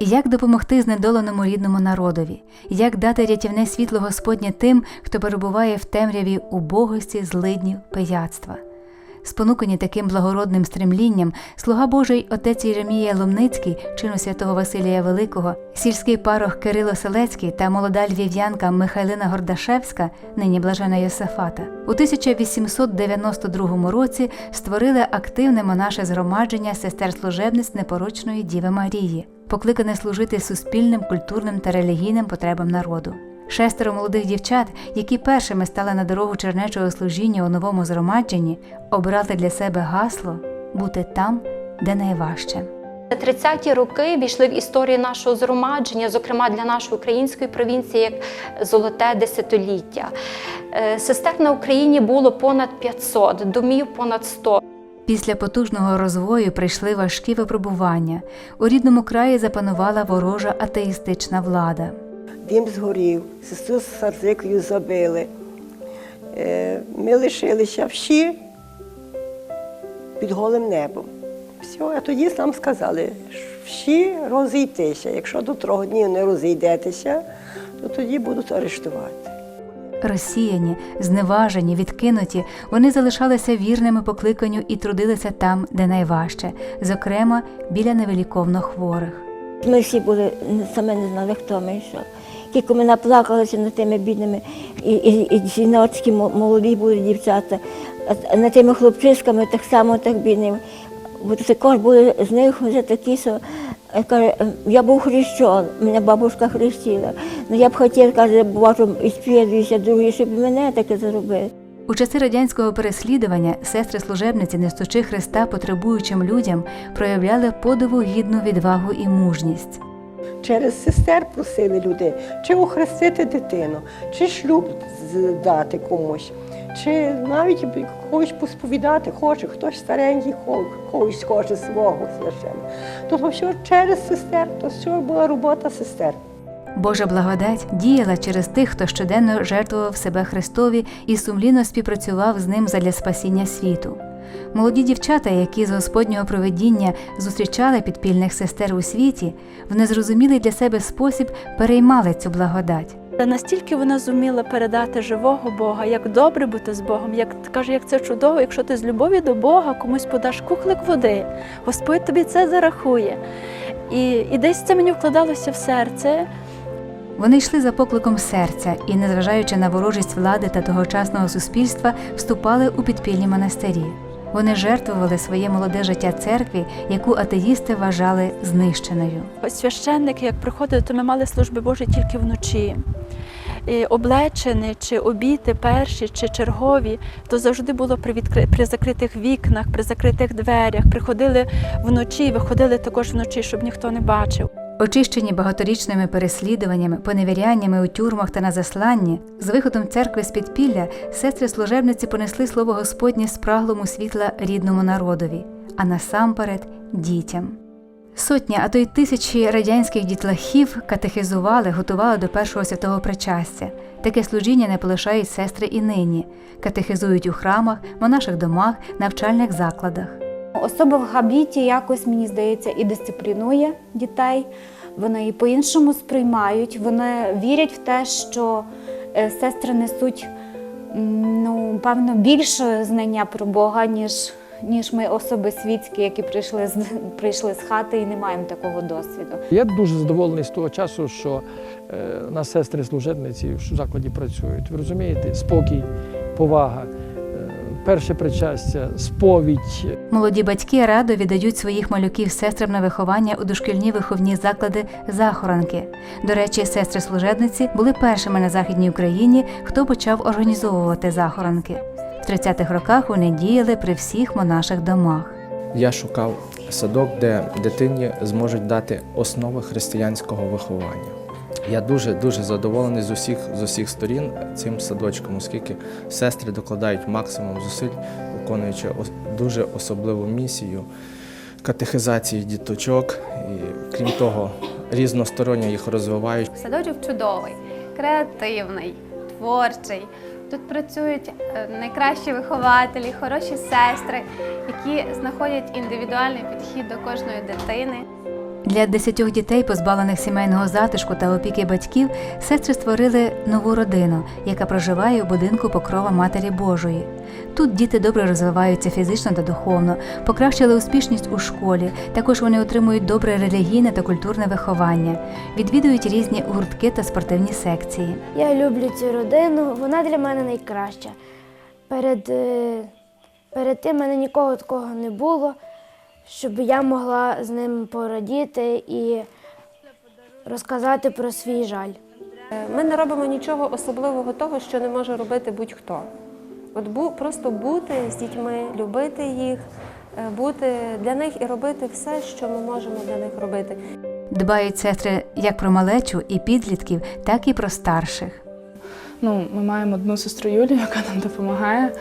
Як допомогти знедоленому рідному народові, як дати рятівне світло Господнє тим, хто перебуває в темряві убогості, злиднів, пияцтва? Спонукані таким благородним стремлінням, слуга Божий отець Єремія Ломницький, чину святого Василія Великого, сільський парох Кирило Селецький та молода львів'янка Михайлина Гордашевська, нині блажена Йосифата, у 1892 році створили активне монаше згромадження сестер служебниць непорочної Діви Марії, покликане служити суспільним, культурним та релігійним потребам народу. Шестеро молодих дівчат, які першими стали на дорогу чернечого служіння у новому згромадженні, обрали для себе гасло бути там, де найважче. 30-ті роки війшли в історію нашого згромадження, зокрема для нашої української провінції, як золоте десятиліття. Е, Сестер на Україні було понад 500, домів понад 100. Після потужного розвою прийшли важкі випробування. У рідному краї запанувала ворожа атеїстична влада. Дім згорів, сестру з сарзикою забили. Е, Ми лишилися всі під голим небом. Все, а тоді нам сказали, що всі розійтися. Якщо до трьох днів не розійдетеся, то тоді будуть арештувати. Розсіяні, зневажені, відкинуті, вони залишалися вірними покликанню і трудилися там, де найважче, зокрема біля невеликовно хворих. Ми всі були саме не знали, хто ми що. Тільки ми наплакалися над тими бідними, і, і, і жіночки, молоді були дівчата, а над тими хлопчиськами так само так бідними. Бо також були з них вже такі, що е, каже, «Е, я був хрещен, мене бабушка хрестила. Ну я б хотів, каже, бачу, і сповідуюся другий, щоб мене таке зробили. У часи радянського переслідування сестри служебниці, несучи Христа потребуючим людям, проявляли подиву гідну відвагу і мужність. Через сестер просили люди, чи охрестити дитину, чи шлюб дати комусь, чи навіть когось посповідати хоче, хтось старенький, когось хоче свого священника. Тобто все через сестер, то все була робота сестер. Божа благодать діяла через тих, хто щоденно жертвував себе Христові і сумлінно співпрацював з ним задля спасіння світу. Молоді дівчата, які з Господнього проведіння зустрічали підпільних сестер у світі, в незрозумілий для себе спосіб переймали цю благодать. Та настільки вона зуміла передати живого Бога, як добре бути з Богом, як каже, як це чудово, якщо ти з любові до Бога комусь подаш кухлик води, Господь тобі це зарахує. І, і десь це мені вкладалося в серце. Вони йшли за покликом серця і, незважаючи на ворожість влади та тогочасного суспільства, вступали у підпільні монастирі. Вони жертвували своє молоде життя церкві, яку атеїсти вважали знищеною. Священники, як приходили, то ми мали служби Божі тільки вночі. І облечені, чи обіти перші, чи чергові, то завжди було при, відкри... при закритих вікнах, при закритих дверях. Приходили вночі, виходили також вночі, щоб ніхто не бачив. Очищені багаторічними переслідуваннями, поневіряннями у тюрмах та на засланні, з виходом церкви з підпілля сестри служебниці понесли слово Господнє спраглому світла рідному народові, а насамперед дітям. Сотні, а то й тисячі радянських дітлахів катехизували, готували до першого святого причастя. Таке служіння не полишають сестри і нині, катехизують у храмах, монаших домах, навчальних закладах. Особа в габіті якось, мені здається, і дисциплінує дітей. Вони і по-іншому сприймають, вони вірять в те, що е, сестри несуть ну, певно більше знання про Бога, ніж, ніж ми особи світські, які прийшли з, прийшли з хати і не маємо такого досвіду. Я дуже задоволений з того часу, що е, нас сестри служебниці в закладі працюють. Ви розумієте, спокій, повага, е, перше причастя, сповідь. Молоді батьки радо віддають своїх малюків сестрам на виховання у дошкільні виховні заклади захоранки. До речі, сестри служебниці були першими на західній Україні, хто почав організовувати захоранки. В 30-х роках вони діяли при всіх монаших домах. Я шукав садок, де дитині зможуть дати основи християнського виховання. Я дуже дуже задоволений з усіх з усіх сторін цим садочком, оскільки сестри докладають максимум зусиль, виконуючи дуже особливу місію катехизації діточок і крім того, різносторонньо їх розвивають. Садочок чудовий, креативний, творчий. Тут працюють е, найкращі вихователі, хороші сестри, які знаходять індивідуальний підхід до кожної дитини. Для десятьох дітей, позбавлених сімейного затишку та опіки батьків, сестри створили нову родину, яка проживає у будинку покрова Матері Божої. Тут діти добре розвиваються фізично та духовно, покращили успішність у школі. Також вони отримують добре релігійне та культурне виховання, відвідують різні гуртки та спортивні секції. Я люблю цю родину, вона для мене найкраща. Перед, е, перед тим мене нікого такого не було, щоб я могла з ним порадіти і розказати про свій жаль. Ми не робимо нічого особливого того, що не може робити будь-хто. От бу, просто бути з дітьми, любити їх, е, бути для них і робити все, що ми можемо для них робити. Дбають сестри як про малечу і підлітків, так і про старших. Ну, ми маємо одну сестру Юлію, яка нам допомагає.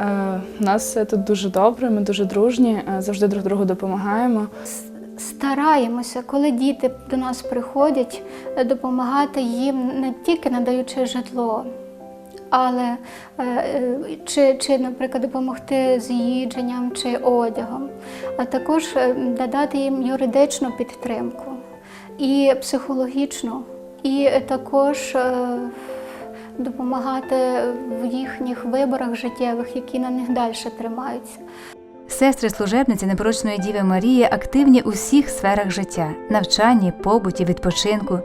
Е, у нас все тут дуже добре, ми дуже дружні, е, завжди друг другу допомагаємо. Стараємося, коли діти до нас приходять, е, допомагати їм не тільки надаючи житло, але е, е, чи, чи, наприклад, допомогти з їдженням чи одягом, а також е, надати їм юридичну підтримку і психологічну, і також е, допомагати в їхніх виборах життєвих, які на них далі тримаються. Сестри служебниці непорочної Діви Марії активні у всіх сферах життя навчанні, побуті, відпочинку.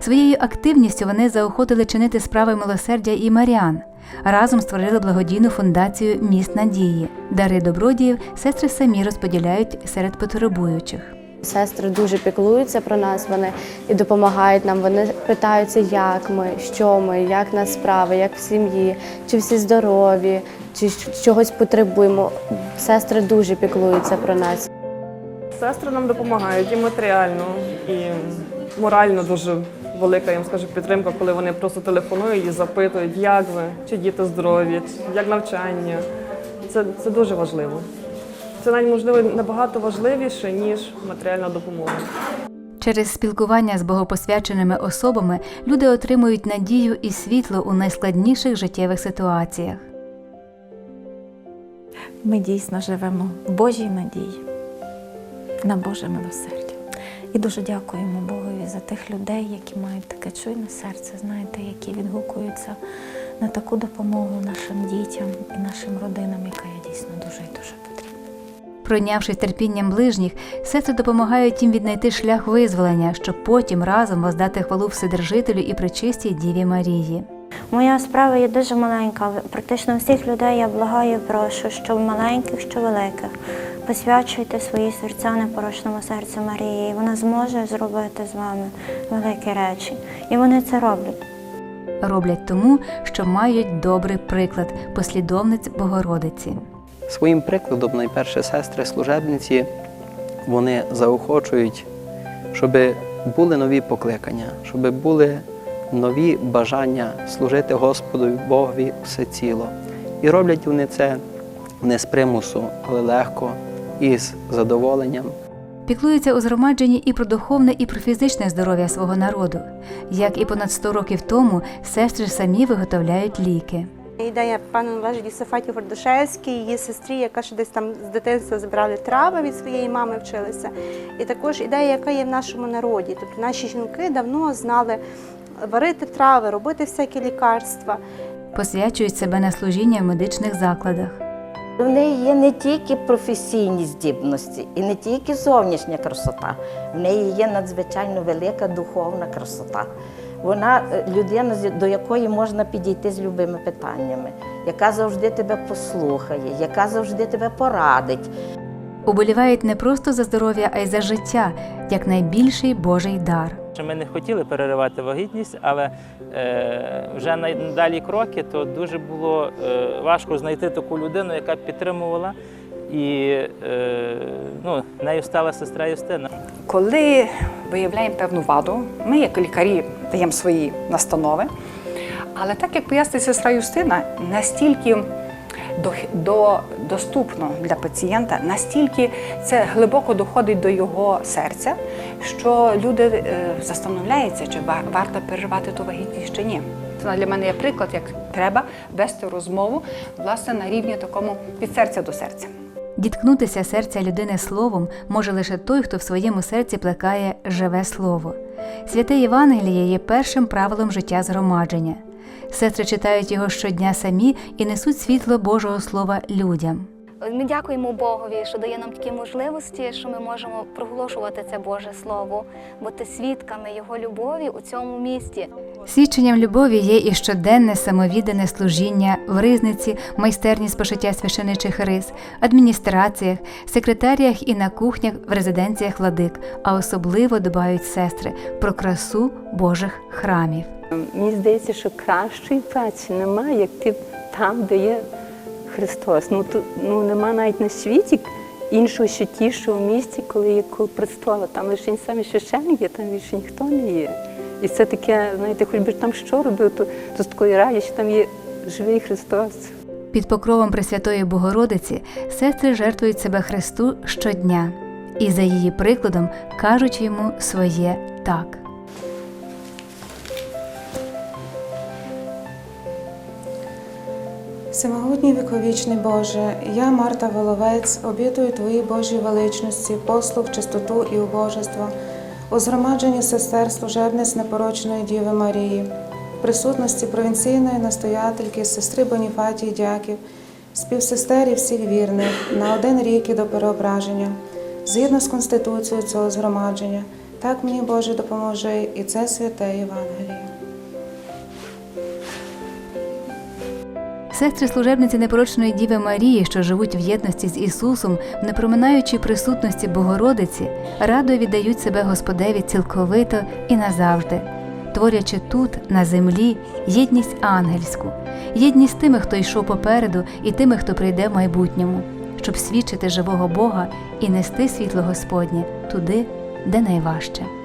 Своєю активністю вони заохотили чинити справи милосердя і Маріан. Разом створили благодійну фундацію Міст надії. Дари добродіїв сестри самі розподіляють серед потребуючих. Сестри дуже піклуються про нас, вони і допомагають нам. Вони питаються, як ми, що ми, як нас справи, як в сім'ї, чи всі здорові, чи чогось потребуємо. Сестри дуже піклуються про нас. Сестри нам допомагають і матеріально, і морально дуже велика, їм скажу, підтримка, коли вони просто телефонують і запитують, як ви, чи діти здорові, як навчання. Це, це дуже важливо. Це навіть можливо набагато важливіше, ніж матеріальна допомога. Через спілкування з богопосвяченими особами люди отримують надію і світло у найскладніших життєвих ситуаціях. Ми дійсно живемо в Божій надії на Боже милосердя. І дуже дякуємо Богові за тих людей, які мають таке чуйне серце, знаєте, які відгукуються на таку допомогу нашим дітям і нашим родинам, яка є дійсно дуже і дуже потрібна. Пройнявшись терпінням ближніх, сестри допомагають їм віднайти шлях визволення, щоб потім разом воздати хвалу Вседержителю і причистій Діві Марії. Моя справа є дуже маленька, але практично всіх людей я благаю і прошу, що маленьких, що великих. Посвячуйте свої серця непорочному серцю Марії, і вона зможе зробити з вами великі речі. І вони це роблять. Роблять тому, що мають добрий приклад послідовниць Богородиці. Своїм прикладом найперше сестри служебниці вони заохочують, щоб були нові покликання, щоб були нові бажання служити Господу Богові все ціло. І роблять вони це не з примусу, але легко і з задоволенням. Піклуються у згромадженні і про духовне, і про фізичне здоров'я свого народу. Як і понад 100 років тому, сестри самі виготовляють ліки. Ідея пану належить Єсифаті Гордошевській, її сестрі, яка ще десь там з дитинства збирали трави від своєї мами, вчилися. І також ідея, яка є в нашому народі. Тобто наші жінки давно знали варити трави, робити всякі лікарства. Посвячують себе на служіння в медичних закладах. У неї є не тільки професійні здібності і не тільки зовнішня красота, в неї є надзвичайно велика духовна красота. Вона е, людина, до якої можна підійти з любими питаннями, яка завжди тебе послухає, яка завжди тебе порадить. Уболівають не просто за здоров'я, а й за життя, як найбільший Божий дар. Ми не хотіли переривати вагітність, але е, вже на далі кроки, то дуже було е, важко знайти таку людину, яка б підтримувала. І е, ну, нею стала сестра Юстина. Коли виявляємо певну ваду, ми, як лікарі, даємо свої настанови. Але так як пояснює сестра Юстина, настільки до, до, доступно для пацієнта, настільки це глибоко доходить до його серця, що люди е, застановляються, чи ва- варто переривати ту вагітність чи ні. Це для мене є приклад, як треба вести розмову власне на рівні такому від серця до серця. Діткнутися серця людини словом може лише той, хто в своєму серці плекає живе слово. Святе Євангеліє є першим правилом життя згромадження. Сестри читають його щодня самі і несуть світло Божого Слова людям. Ми дякуємо Богові, що дає нам такі можливості, що ми можемо проголошувати це Боже Слово, бути свідками Його любові у цьому місті. Свідченням любові є і щоденне самовіддане служіння в ризниці, майстерні з пошиття священичих рис, адміністраціях, секретаріях і на кухнях в резиденціях владик, а особливо дбають сестри про красу Божих храмів. Мені здається, що кращої праці немає, як ти там, де є Христос. Ну, то, ну нема навіть на світі іншого святішого місця, коли є кол престола. Там лише самі священник є, там більше ніхто не є. І це таке, знаєте, хоч би там що робив, то, то з такої раді, що там є живий Христос. Під покровом Пресвятої Богородиці сестри жертвують себе Христу щодня і за її прикладом кажуть йому своє так. Всемогутній віковічний Боже, я, Марта Воловець, обітую Твоїй Божій величності, послуг, чистоту і убожество у згромадженні сестер служебниць непорочної Діви Марії, присутності провінційної настоятельки, сестри Боніфатії Дяків, співсестер і всіх вірних на один рік і до переображення, згідно з Конституцією цього згромадження, так мені Боже допоможи і це святе Євангеліє. Сестри служебниці непорочної Діви Марії, що живуть в єдності з Ісусом, в непроминаючій присутності Богородиці, радо віддають себе Господеві цілковито і назавжди, творячи тут, на землі, єдність ангельську, єдність тими, хто йшов попереду, і тими, хто прийде в майбутньому, щоб свідчити живого Бога і нести світло Господнє туди, де найважче.